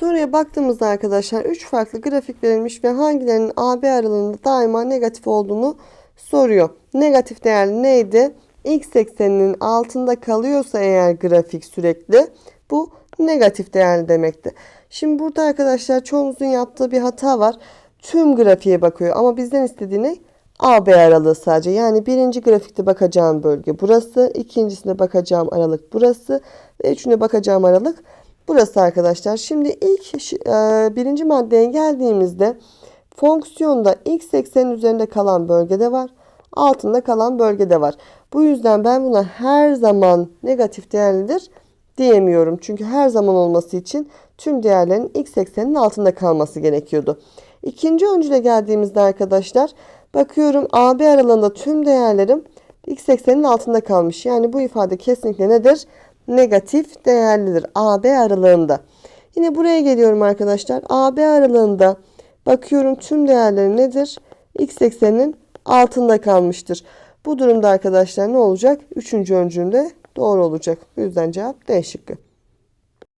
Soruya baktığımızda arkadaşlar 3 farklı grafik verilmiş ve hangilerinin AB aralığında daima negatif olduğunu soruyor. Negatif değer neydi? X ekseninin altında kalıyorsa eğer grafik sürekli bu negatif değerli demekti. Şimdi burada arkadaşlar çoğumuzun yaptığı bir hata var. Tüm grafiğe bakıyor ama bizden istediğini AB aralığı sadece. Yani birinci grafikte bakacağım bölge burası. ikincisine bakacağım aralık burası. Ve üçüne bakacağım aralık burası arkadaşlar. Şimdi ilk e, birinci maddeye geldiğimizde fonksiyonda x eksenin üzerinde kalan bölgede var. Altında kalan bölgede var. Bu yüzden ben buna her zaman negatif değerlidir diyemiyorum. Çünkü her zaman olması için tüm değerlerin x ekseninin altında kalması gerekiyordu. İkinci öncüle geldiğimizde arkadaşlar bakıyorum AB aralığında tüm değerlerim x ekseninin altında kalmış. Yani bu ifade kesinlikle nedir? Negatif değerlidir AB aralığında. Yine buraya geliyorum arkadaşlar. AB aralığında bakıyorum tüm değerlerim nedir? X ekseninin altında kalmıştır. Bu durumda arkadaşlar ne olacak? Üçüncü öncülde doğru olacak. Bu yüzden cevap D şıkkı.